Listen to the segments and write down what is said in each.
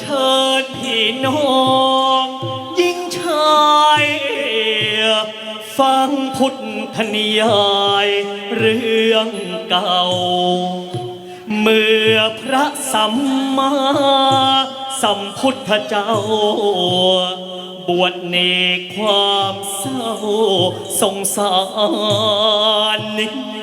เชิญพี่น้องยิ่งชายฟังพุทธนิยายเรื่องเก่า เมื่อพระสัมมาสัมพุทธเจ้า บวชในความเศร้าสงสารตั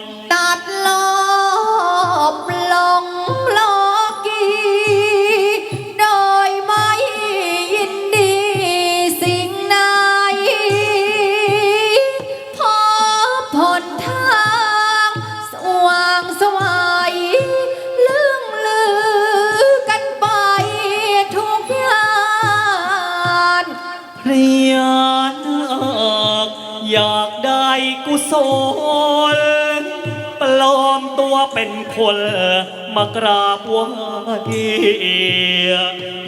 อยากได้กุศลปลอมตัวเป็นคนมากราบไหว้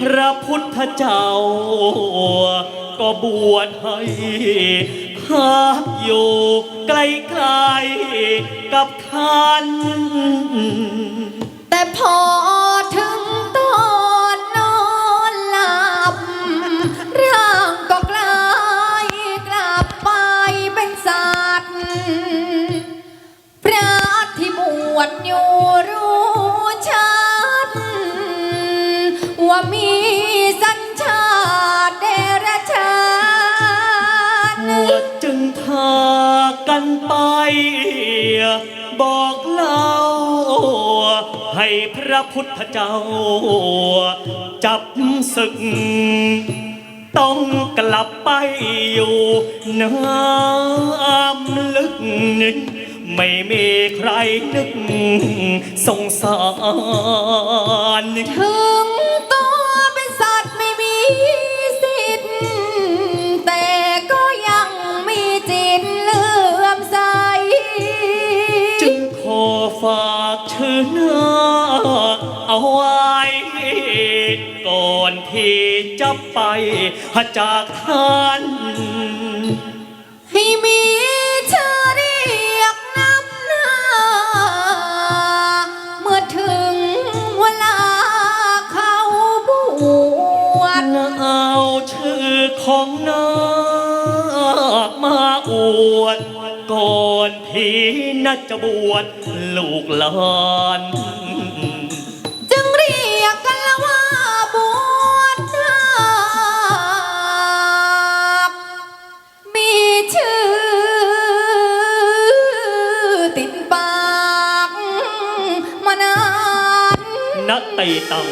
พระพุทธเจ้า ก็บวชให้พักอยู่ใกลๆกับท่านแต่พอ วชอยู่รู้ชัดว่ามีสัญชาติเดรัจฉานวกจึงพากันไป บอกเล่า ให้พระพุทธเจ้า จับศึก ต้องกลับไปอยู่น้ำลึก ไม่มีใครนึกสงสารถึงตัวเป็นสัตว์ไม่มีสิทธิ์แต่ก็ยังมีจิตเลื่อมใส จึงขอฝากชื่อหน้าเอาไว้ ก่อนที่จะไปจากท่าน ของนาคมาอวดก่อนที่น่าจะบวชลูกหลานจึงเรียกกันละว่าบวชนาคมีชื่อติดปากมานานนัตติตัง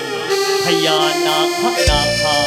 พญานาคนาคาสา